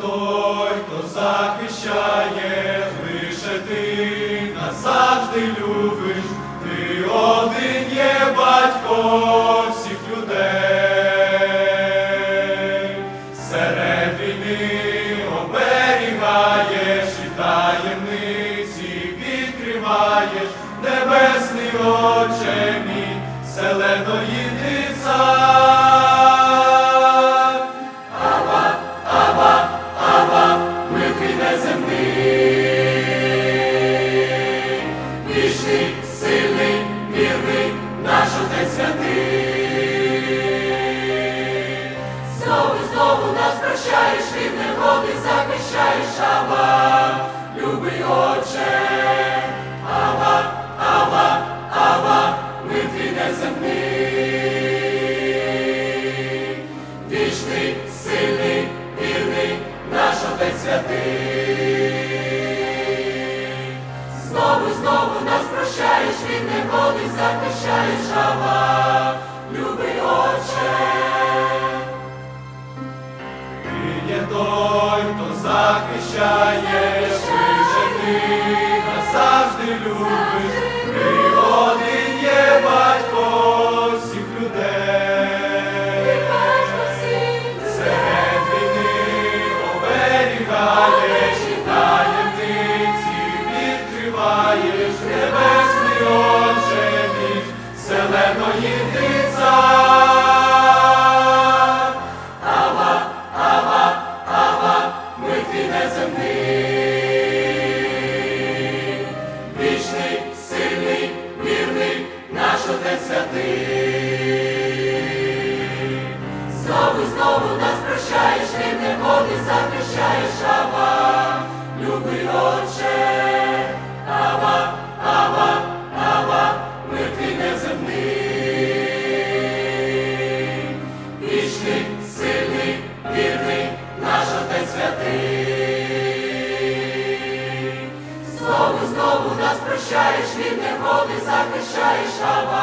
той, хто захищає, лише ти назавжди любиш, ти один є батько всіх людей, серед війни оберігаєш і таємниці відкриваєш, небесний Отче мій, зеленої нас прощаєш, від негоди захищаєш, Ава, любий Отче, Ава, Ава, Ава, ми твій неземний, вічний, сильний, вірний, наш святий. Знову знову нас прощаєш, від негоди захищаєш, Ава, лише ти назавжди любиш, Знову і знову нас прощаєш, від негоди захищаєш, Ава, любий Отче, Ава, Ава, Ава, ми твій неземний, вічний, сильний, вірний, наш Отець святий. Знову знову нас прощаєш, від негоди захищаєш, Ава,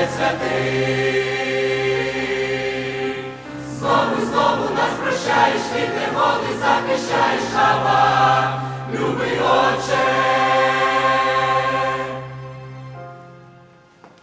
Отець святий. Знову, знову нас прощаєш, від негоди захищаєш, хаба, любий